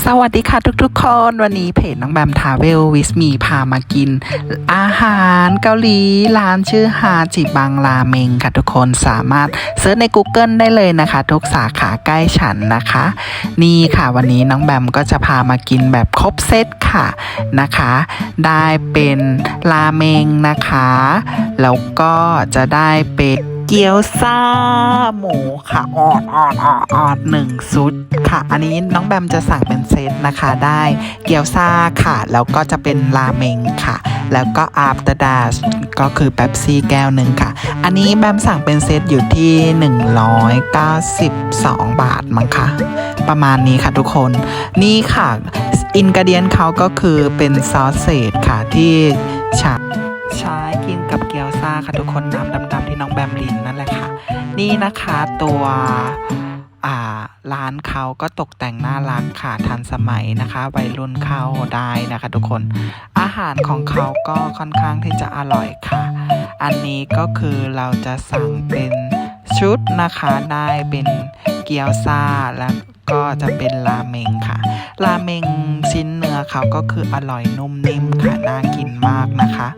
สวัสดีค่ะทุกๆ คน วันนี้เพจน้องแบมทาเวลวิสมีพามากิน อาหารเกาหลีร้านชื่อฮาจิบังราเมงค่ะทุกคนสามารถเซิร์ชใน Google ได้เลยนะคะ ทุกสาขาใกล้ฉันนะคะ นี่ค่ะวันนี้น้องแบมก็จะพามากินแบบครบเซตค่ะนะคะ ได้เป็นราเมงนะคะ แล้วก็จะได้เป็น เกี๊ยวซ่าหมูค่ะออดออดออดออดหนึ่งซุดค่ะ อันนี้น้องแบมจะสั่งเป็นเซตนะคะได้ เกี๊ยวซ่าค่ะ แล้วก็จะเป็นราเมงค่ะ แล้วก็อาร์ตดาชก็คือเป๊ปซี่แก้วหนึ่งค่ะ อันนี้แบมสั่งเป็นเซตอยู่ที่ 192 บาทมั้งคะประมาณนี้ค่ะทุกคน นี่ค่ะ อินก e เดียนเขาก็คือเป็นซอสเศษค่ะที่ฉาใช้กินกับเกี๊ยวซ่าค่ะทุกคนน้ำดำ ๆที่น้องแบมลินนั่นแหละค่ะ นี่นะคะตัวร้านเขาก็ตกแต่งน่ารักค่ะทันสมัยนะคะวัยรุ่นเข้าได้นะคะ ทุกคน อาหารของเขาก็ค่อนข้างที่จะอร่อยค่ะ อันนี้ก็คือเราจะสั่งเป็นชุดนะคะได้เป็นเกี๊ยวซ่าแล้วก็จะเป็นราเมงค่ะ ราเมงชิ้นเนื้อเขาก็คืออร่อยนุ่มนิ่มค่ะน่ากินมากนะคะ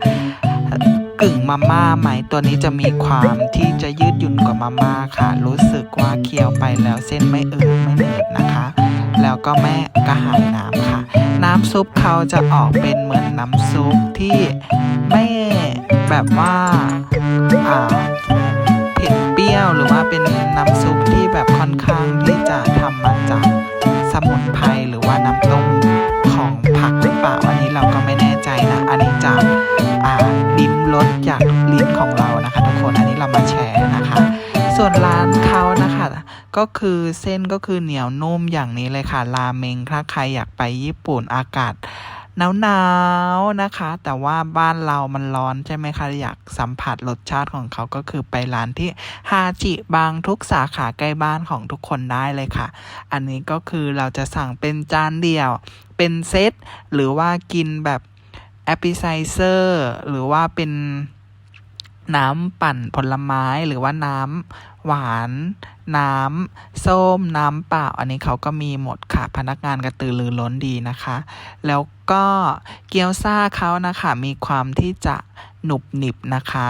กึ่งมาม่าไหมตัวนี้จะมีความที่จะยืดหยุ่นกว่ามาม่าค่ะ รู้สึกว่าเคี้ยวไปแล้วเส้นไม่อืดไม่เหนืดนะคะ แล้วก็แม่กระหายน้ำค่ะ น้ำซุปเขาจะออกเป็นเหมือนน้ำซุปที่ไม่แบบว่าอ่าเผ็ดเปรี้ยวหรือว่าเป็นน้ำซุปที่แบบค่อนข้างที่จะทำมาจากสมุนไพรหรือว่าน้ำต้ม ก็คือเส้นก็คือเหนียวนุ่มอย่างนี้เลยค่ะราเมงถ้าใครอยากไปญี่ปุ่นอากาศหนาวๆนะคะ แต่ว่าบ้านเรามันร้อนใช่ไหมคะ อยากสัมผัสรสชาติของเขาก็คือไปร้านที่ฮาจิบางทุกสาขาใกล้บ้านของทุกคนได้เลยค่ะ อันนี้ก็คือเราจะสั่งเป็นจานเดียว เป็นเซต หรือว่ากินแบบแอปเปิลไซเซอร์หรือว่าเป็นน้ำปั่นผลไม้หรือว่าน้ำ หวาน น้ำส้ม น้ำเปล่า อันนี้เขาก็มีหมดค่ะ พนักงานกระตือรือร้นดีนะคะ แล้วก็เกี๊ยวซ่าเขานะคะ มีความที่จะหนุบหนิบนะคะ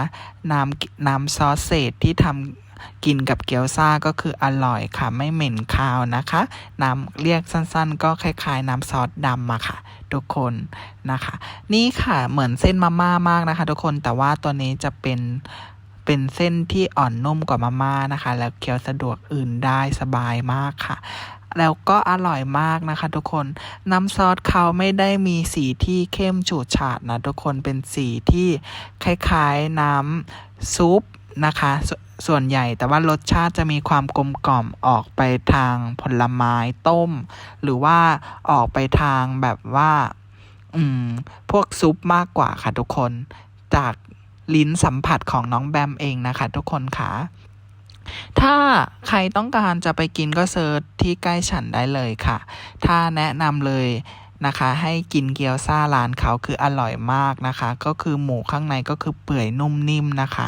น้ำน้ำซอสเศษที่ทำกินกับเกี๊ยวซ่าก็คืออร่อยค่ะ ไม่เหม็นคาวนะคะ น้ำเรียกสั้นๆ ก็คล้าย ๆ น้ำซอสดำอะค่ะ ทุกคนนะคะ นี่ค่ะเหมือนเส้นมาม่ามากนะคะ ทุกคนแต่ว่าตัวนี้จะเป็น เป็นเส้นที่อ่อนนุ่มกว่ามาม่านะคะ แล้วเคี้ยวสะดวกอื่นได้สบายมากค่ะ แล้วก็อร่อยมากนะคะทุกคนน้ำซอสเขาไม่ได้มีสีที่เข้มฉูดฉาดนะทุกคนเป็นสีที่คล้ายๆน้ำซุปนะคะสส่วนใหญ่แต่ว่ารสชาติจะมีความกลมกล่อมออกไปทางผลไม้ต้ม หรือว่าออกไปทางแบบว่า อืม พวกซุปมากกว่าค่ะทุกคนจาก ลิ้นสัมผัสของน้องแบมเองนะคะทุกคนค่ะถ้าใครต้องการจะไปกินก็เซิร์ชที่ใกล้ฉันได้เลยค่ะ ถ้าแนะนำเลยนะคะ ให้กินเกี๊ยวซ่าร้านเขาคืออร่อยมากนะคะ ก็คือหมูข้างในก็คือเปื่อยนุ่มนิ่มนะคะ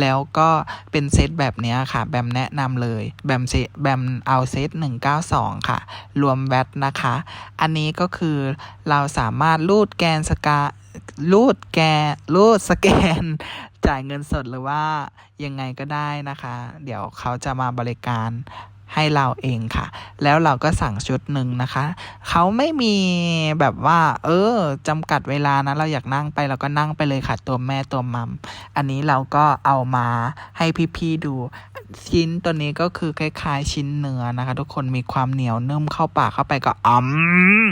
แล้วก็เป็นเซตแบบนี้ค่ะ แบมแนะนำเลย แบมเซแบมเอาเซต 192 ค่ะ รวมแวตนะคะ อันนี้ก็คือเราสามารถรูดแกนสกา รูดแกรูดสแกน จ่ายเงินสดหรือว่ายังไงก็ได้นะคะ เดี๋ยวเขาจะมาบริการ ให้เราเองค่ะ แล้วเราก็สั่งชุดหนึ่งนะคะ เขาไม่มีแบบว่า เออจำกัดเวลานะ เราอยากนั่งไปเราก็นั่งไปเลยค่ะ ตัวแม่ตัวมัม อันนี้เราก็เอามาให้พี่ๆดู ชิ้นตัวนี้ก็คือคล้ายๆชิ้นเนื้อนะคะ ทุกคนมีความเหนียวนุ่มเข้าปากเข้าไปก็อืม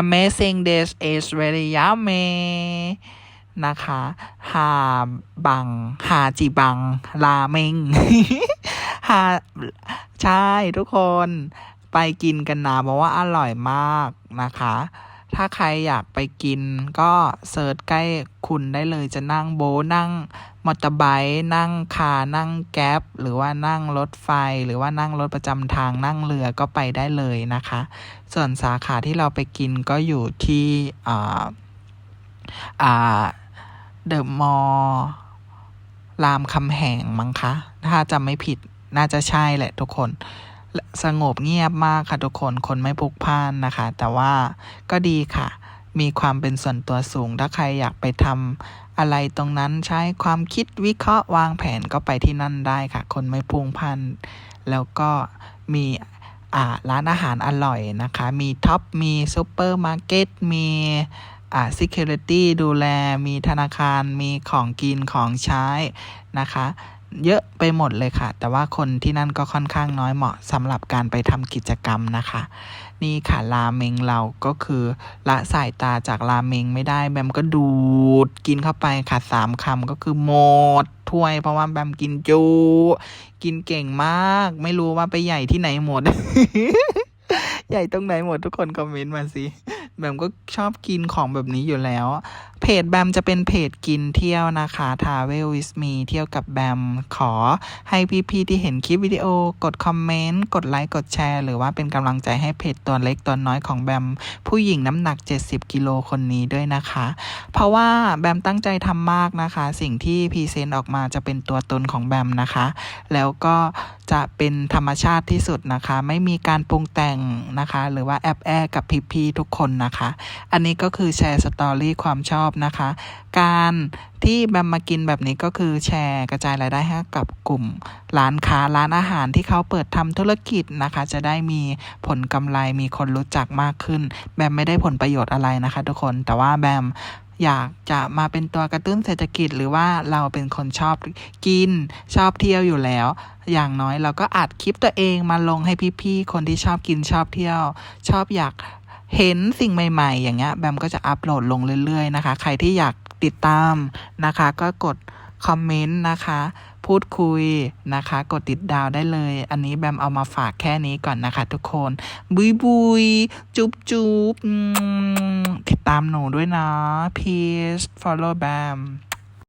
amazing this is very yummy นะคะฮาบังฮาจิบังราเมง ฮาใช่ทุกคนไปกินกันนะเพราะว่าอร่อยมากนะคะ ถ้าใครอยากไปกินก็เซิร์ชใกล้คุณได้เลยจะนั่งโบนั่งมอเตอร์ไบค์นั่งคานั่งแก๊ปหรือว่านั่งรถไฟ หรือว่านั่งรถประจำทางนั่งเรือก็ไปได้เลยนะคะ ส่วนสาขาที่เราไปกินก็อยู่ที่อ่าอ่าเดอะมอลรามคำแหงมั้งคะ ถ้าจำไม่ผิด น่าจะใช่แหละทุกคน สงบเงียบมากค่ะทุกคน คนไม่พลุกพ่านนะคะ แต่ว่าก็ดีค่ะ มีความเป็นส่วนตัวสูง ถ้าใครอยากไปทำอะไรตรงนั้นใช้ความคิดวิเคราะห์วางแผนก็ไปที่นั่นได้ค่ะ คนไม่พุงพล่านแล้วก็มีร้านอาหารอร่อยนะคะ มีท็อป มีซูเปอร์มาร์เก็ต มีอ่า security ดูแล มีธนาคาร มีของกินของใช้นะคะ เยอะไปหมดเลยค่ะ แต่ว่าคนที่นั่นก็ค่อนข้างน้อยเหมาะสำหรับการไปทำกิจกรรมนะคะ นี่ค่ะราเมงเราก็คือละสายตาจากราเมงไม่ได้ แบมก็ดูดกินเข้าไปค่ะสามคำก็คือหมดถ้วย เพราะว่าแบมกินจู กินเก่งมาก ไม่รู้ว่าไปใหญ่ที่ไหนหมด ใหญ่ตรงไหนหมดทุกคนคอมเมนต์มาสิ แบมก็ชอบกินของแบบนี้อยู่แล้ว เพจแบมจะเป็นเพจกินเที่ยวนะคะ Travel with me เที่ยวกับแบม ขอให้พี่ๆที่เห็นคลิปวิดีโอ กดคอมเมนต์ กดไลค์ กดแชร์ หรือว่าเป็นกำลังใจให้เพจตัวเล็กตัวน้อยของแบม ผู้หญิงน้ำหนัก 70 กิโลคนนี้ด้วยนะคะ เพราะว่าแบมตั้งใจทำมากนะคะ สิ่งที่พรีเซนต์ออกมาจะเป็นตัวตนของแบมนะคะ แล้วก็จะเป็นธรรมชาติที่สุดนะคะ ไม่มีการปรุงแต่งนะคะ หรือว่าแอบแอกับพี่ๆทุกคนนะคะ อันนี้ก็คือแชร์สตอรี่ความชอบนะคะ การที่แบมมากินแบบนี้ก็คือแชร์กระจายรายได้ให้กับกลุ่มร้านค้าร้านอาหารที่เขาเปิดทำธุรกิจนะคะ จะได้มีผลกำไรมีคนรู้จักมากขึ้น แบมไม่ได้ผลประโยชน์อะไรนะคะ ทุกคนแต่ว่าแบมอยากจะมาเป็นตัวกระตุ้นเศรษฐกิจหรือว่าเราเป็นคนชอบกินชอบเที่ยวอยู่แล้ว อย่างน้อยเราก็อัดคลิปตัวเองมาลงให้พี่ๆคนที่ชอบกินชอบเที่ยว ชอบอยาก เห็นสิ่งใหม่ ๆ อย่างเงี้ยแบมก็จะอัปโหลดลงเรื่อย ๆ นะคะ ใครที่อยากติดตามนะคะ ก็กดคอมเมนต์นะคะ พูดคุยนะคะ กดติดดาวได้เลย อันนี้แบมเอามาฝากแค่นี้ก่อนนะคะทุกคน บุยบุยจุบจุบติดตามหนูด้วยนะ peace follow แบม